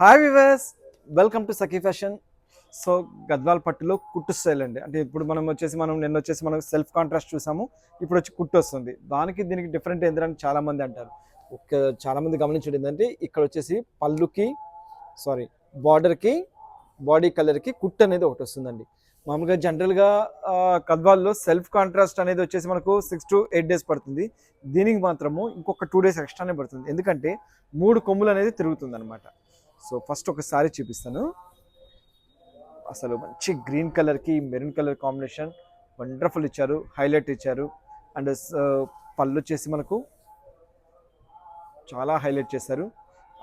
Hi viewers welcome to Sakhi fashion. So Gadwal పట్టులో కుట్టు style అండి. అంటే ఇప్పుడు మనం వచ్చేసి మనం నిన్న వచ్చేసి మనం సెల్ఫ్ కాంట్రాస్ట్ చూసాము. ఇప్పుడు వచ్చి కుట్టు వస్తుంది. దానికి దీనికి డిఫరెంట్ ఏంటంటే చాలామంది అంటారు. ఒక చాలా గమనించడం ఏంటంటే ఇక్కడ వచ్చేసి పళ్ళుకి సారీ బార్డర్కి బాడీ కలర్కి కుట్టు అనేది ఒకటి వస్తుందండి. మామూలుగా జనరల్గా కద్వాల్లో సెల్ఫ్ కాంట్రాస్ట్ అనేది వచ్చేసి మనకు సిక్స్ టు ఎయిట్ డేస్ పడుతుంది. దీనికి మాత్రము ఇంకొక టూ డేస్ ఎక్స్ట్రానే పడుతుంది. ఎందుకంటే మూడు కొమ్ములు అనేది తిరుగుతుంది అనమాట సో ఫస్ట్ ఒకసారి చూపిస్తాను. అసలు మంచి గ్రీన్ కలర్కి మెరూన్ కలర్ కాంబినేషన్ వండర్ఫుల్ ఇచ్చారు హైలైట్ ఇచ్చారు. అండ్ పళ్ళు వచ్చేసి మనకు చాలా హైలైట్ చేశారు.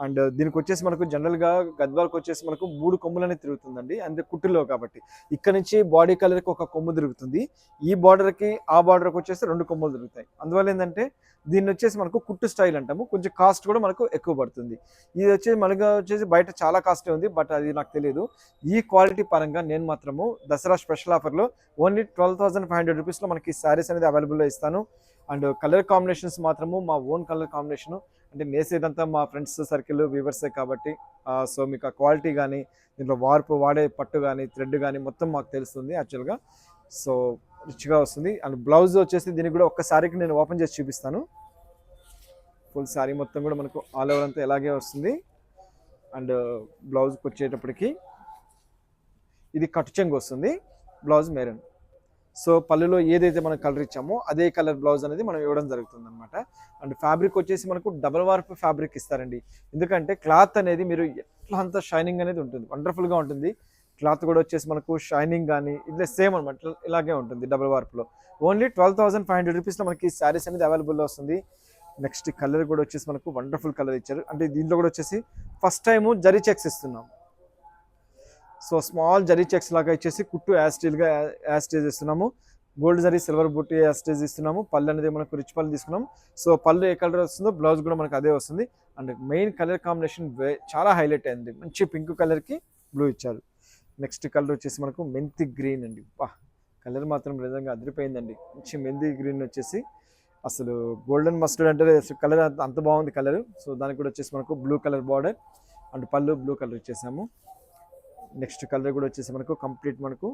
అండ్ దీనికి వచ్చేసి మనకు జనరల్గా గద్వాలకు వచ్చేసి మనకు మూడు కొమ్ములు అనేది తిరుగుతుందండి. అంటే కుట్టులో కాబట్టి. ఇక్కడ నుంచి బాడీ కలర్కి ఒక కొమ్ము తిరుగుతుంది. ఈ బార్డర్కి ఆ బార్డర్కి వచ్చేసి రెండు కొమ్ములు తిరుగుతాయి. అందువల్ల ఏంటంటే దీన్ని వచ్చేసి మనకు కుట్టు స్టైల్ అంటాము. కొంచెం కాస్ట్ కూడా మనకు ఎక్కువ పడుతుంది. ఇది వచ్చేసి మనకు వచ్చేసి బయట చాలా కాస్ట్లీ ఉంది. బట్ అది నాకు తెలియదు ఈ క్వాలిటీ పరంగా నేను మాత్రము దసరా స్పెషల్ ఆఫర్లో only twelve thousand five hundred రూపీస్లో మనకి శారీస్ అనేది అవైలబుల్లో ఇస్తాను. అండ్ కలర్ కాంబినేషన్స్ మాత్రము మా ఓన్ కలర్ కాంబినేషను అంటే నేసేదంతా మా ఫ్రెండ్స్ సర్కిల్ వ్యూవర్సే కాబట్టి సో మీకు ఆ క్వాలిటీ కానీ దీంట్లో వార్పు వాడే పట్టు కానీ థ్రెడ్ కానీ మొత్తం మాకు తెలుస్తుంది యాక్చువల్గా. సో రిచ్గా వస్తుంది. అండ్ బ్లౌజ్ వచ్చేసి దీనికి కూడా ఒక్కసారికి నేను ఓపెన్ చేసి చూపిస్తాను. ఫుల్ శారీ మొత్తం కూడా మనకు ఆల్ ఓవర్ అంతా ఎలాగే వస్తుంది. అండ్ బ్లౌజ్కి వచ్చేటప్పటికి ఇది కట్టు చెంగు వస్తుంది. Blouse maroon. సో పళ్ళులో ఏదైతే మనం కలర్ ఇచ్చామో అదే కలర్ బ్లౌజ్ అనేది మనం ఇవ్వడం జరుగుతుంది అనమాట అండ్ ఫ్యాబ్రిక్ వచ్చేసి మనకు డబల్ వార్ప్ ఫ్యాబ్రిక్ ఇస్తారండి. ఎందుకంటే క్లాత్ అనేది మీరు ఎట్లా అంత షైనింగ్ అనేది ఉంటుంది. వండర్ఫుల్గా ఉంటుంది. క్లాత్ కూడా వచ్చేసి మనకు షైనింగ్ కానీ ఇట్లా సేమ్ అనమాట ఇలాగే ఉంటుంది double వార్ప్లో only twelve thousand five hundred రూపీస్లో మనకి శారీస్ అనేది అవైలబుల్లో వస్తుంది. నెక్స్ట్ కలర్ కూడా వచ్చేసి మనకు వండర్ఫుల్ కలర్ ఇచ్చారు. అంటే దీంట్లో కూడా వచ్చేసి ఫస్ట్ టైము జరీ చెక్స్ ఇస్తున్నాం సో స్మాల్ జరీ చెక్స్ లాగా ఇచ్చేసి కుట్టు యాస్టీల్గా యాస్టేజ్ ఇస్తున్నాము. గోల్డ్ జరీ సిల్వర్ బుట్టి యాస్టేజ్ ఇస్తున్నాము. పళ్ళు అనేది మనకు రిచ్ పళ్ళు తీసుకున్నాం సో పళ్ళు ఏ కలర్ వస్తుందో బ్లౌజ్ కూడా మనకు అదే వస్తుంది. అండ్ మెయిన్ కలర్ కాంబినేషన్ చాలా హైలైట్ అయింది. మంచి పింక్ కలర్కి బ్లూ ఇచ్చారు. నెక్స్ట్ కలర్ వచ్చేసి మనకు మెంతి గ్రీన్ అండి. వా కలర్ మాత్రం నిజంగా అదిరిపోయిందండి. మంచి మెంతి గ్రీన్ వచ్చేసి అసలు గోల్డెన్ మస్టర్డ్ అంటే కలర్ అంత బాగుంది కలర్. సో దానికి కూడా వచ్చేసి మనకు బ్లూ కలర్ బార్డర్ అండ్ పళ్ళు బ్లూ కలర్ ఇచ్చేసాము. నెక్స్ట్ కలర్ కూడా వచ్చేసి మనకు కంప్లీట్ మనకు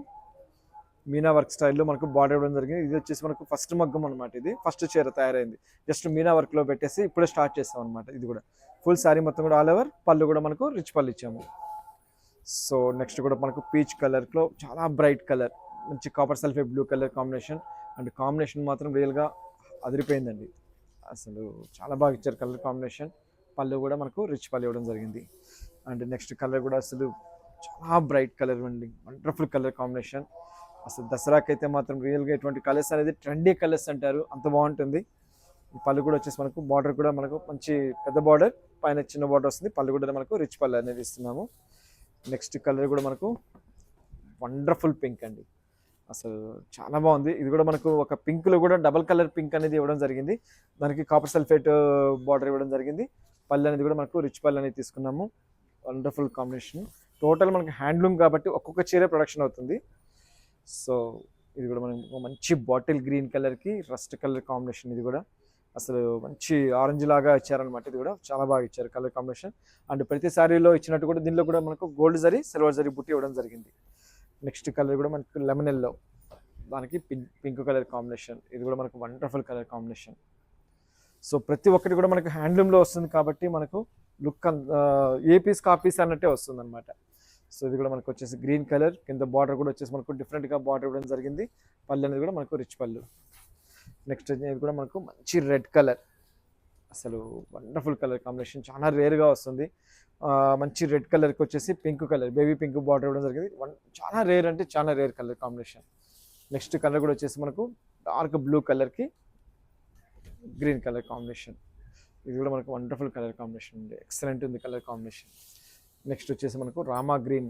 మీనా వర్క్ స్టైల్లో మనకు బార్డర్ ఇవ్వడం జరిగింది. ఇది వచ్చేసి మనకు ఫస్ట్ మగ్గం అనమాట ఇది. ఫస్ట్ చీర తయారైంది. జస్ట్ మీనా వర్క్లో పెట్టేసి ఇప్పుడే స్టార్ట్ చేస్తాం అనమాట ఇది కూడా. ఫుల్ శారీ మొత్తం కూడా ఆల్ ఓవర్ పళ్ళు కూడా మనకు రిచ్ పళ్ళు ఇచ్చాము. సో నెక్స్ట్ కూడా మనకు పీచ్ కలర్లో చాలా బ్రైట్ కలర్ మంచి copper sulphate blue colour combination and combination మాత్రం రియల్గా అదిరిపోయిందండి. అసలు చాలా బాగా ఇచ్చారు కలర్ కాంబినేషన్ పళ్ళు కూడా మనకు రిచ్ పళ్ళు ఇవ్వడం జరిగింది. అండ్ నెక్స్ట్ కలర్ కూడా అసలు చాలా బ్రైట్ కలర్ అండి. Wonderful colour combination. అసలు దసరాకి అయితే మాత్రం రియల్గా ఇటువంటి కలర్స్ అనేది ట్రెండీ కలర్స్ అంటారు. అంత బాగుంటుంది. పళ్ళు కూడా వచ్చేసి మనకు బార్డర్ కూడా మనకు మంచి పెద్ద బార్డర్ పైన చిన్న బార్డర్ వస్తుంది. పళ్ళు కూడా మనకు రిచ్ పళ్ళు అనేది ఇస్తున్నాము. నెక్స్ట్ కలర్ కూడా మనకు వండర్ఫుల్ పింక్ అండి. అసలు చాలా బాగుంది. ఇది కూడా మనకు ఒక పింక్లో కూడా డబల్ కలర్ పింక్ అనేది ఇవ్వడం జరిగింది. దానికి కాపర్ సల్ఫేట్ బార్డర్ ఇవ్వడం జరిగింది. పళ్ళు అనేది కూడా మనకు రిచ్ పళ్ళు అనేది తీసుకున్నాము. Wonderful combination. టోటల్ మనకి హ్యాండ్లూమ్ కాబట్టి ఒక్కొక్క చీర ప్రొడక్షన్ అవుతుంది. సో ఇది కూడా మనం మంచి బాటిల్ గ్రీన్ కలర్కి రస్ట్ కలర్ కాంబినేషన్ ఇది కూడా. అసలు మంచి ఆరెంజ్ లాగా ఇచ్చారనమాట ఇది కూడా. చాలా బాగా ఇచ్చారు కలర్ కాంబినేషన్. అండ్ ప్రతి శారీలో ఇచ్చినట్టు కూడా దీనిలో కూడా మనకు గోల్డ్ జరీ సిల్వర్ జరీ బుట్టి ఇవ్వడం జరిగింది. నెక్స్ట్ కలర్ కూడా మనకు లెమన్ ఎల్లో. దానికి పింక్ పింక్ కలర్ కాంబినేషన్. ఇది కూడా మనకు వండర్ఫుల్ కలర్ కాంబినేషన్. సో ప్రతి ఒక్కటి కూడా మనకు హ్యాండ్లూమ్లో వస్తుంది కాబట్టి మనకు లుక్ ఏ పీస్ కాపీస్ అన్నట్టే వస్తుంది అనమాట సో ఇది కూడా మనకు వచ్చేసి గ్రీన్ కలర్. కింద బార్డర్ కూడా వచ్చేసి మనకు డిఫరెంట్గా బార్డర్ ఇవ్వడం జరిగింది. పళ్ళు అనేది కూడా మనకు రిచ్ పళ్ళు. నెక్స్ట్ ఇది కూడా మనకు మంచి రెడ్ కలర్ అసలు వండర్ఫుల్ కలర్ కాంబినేషన్ చాలా రేర్గా వస్తుంది. మంచి రెడ్ కలర్కి వచ్చేసి pink colour baby pink border ఇవ్వడం జరిగింది. చాలా రేర్ అంటే చాలా rare colour combination next colour కూడా వచ్చేసి మనకు డార్క్ బ్లూ కలర్కి గ్రీన్ కలర్ కాంబినేషన్ ఇది కూడా మనకు వండర్ఫుల్ కలర్ కాంబినేషన్ ఉంది ఎక్సలెంట్ ఉంది కలర్ కాంబినేషన్ నెక్స్ట్ వచ్చేసి మనకు రామా గ్రీన్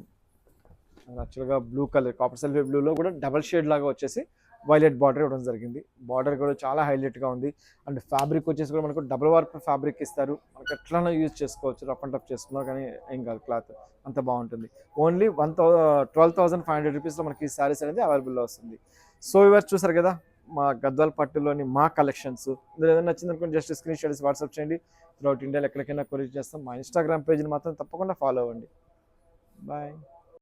యాక్చువల్గా బ్లూ కలర్ కాపర్ సల్ఫేట్ బ్లూలో కూడా డబల్ షేడ్ లాగా వచ్చేసి వైలెట్ బార్డర్ ఇవ్వడం జరిగింది. బార్డర్ కూడా చాలా హైలైట్గా ఉంది. అండ్ ఫ్యాబ్రిక్ వచ్చేసి కూడా మనకు డబుల్ వార్ప్ ఫ్యాబ్రిక్ ఇస్తారు. మనకు ఎట్లనో యూజ్ చేసుకోవచ్చు. రఫ్ అండ్ టఫ్ చేసుకున్నా కానీ ఏం కాదు క్లాత్ అంత బాగుంటుంది. Only one thou twelve thousand five hundred రూపీస్లో మనకి ఈ శారీస్ అనేది అవైలబుల్లో వస్తుంది. సో ఇవర్ చూసారు కదా మా గద్వాల పట్టులోని మా కలెక్షన్స్ ఇందులో ఏదైనా నచ్చింది అనుకోండి జస్ట్ స్క్రీన్ షాట్స్ వాట్సాప్ చేయండి. త్రూఅవుట్ ఇండియాలో ఎక్కడికైనా కొరియర్ చేస్తాం. మా ఇన్స్టాగ్రామ్ పేజ్ని మాత్రం తప్పకుండా ఫాలో అవ్వండి. బాయ్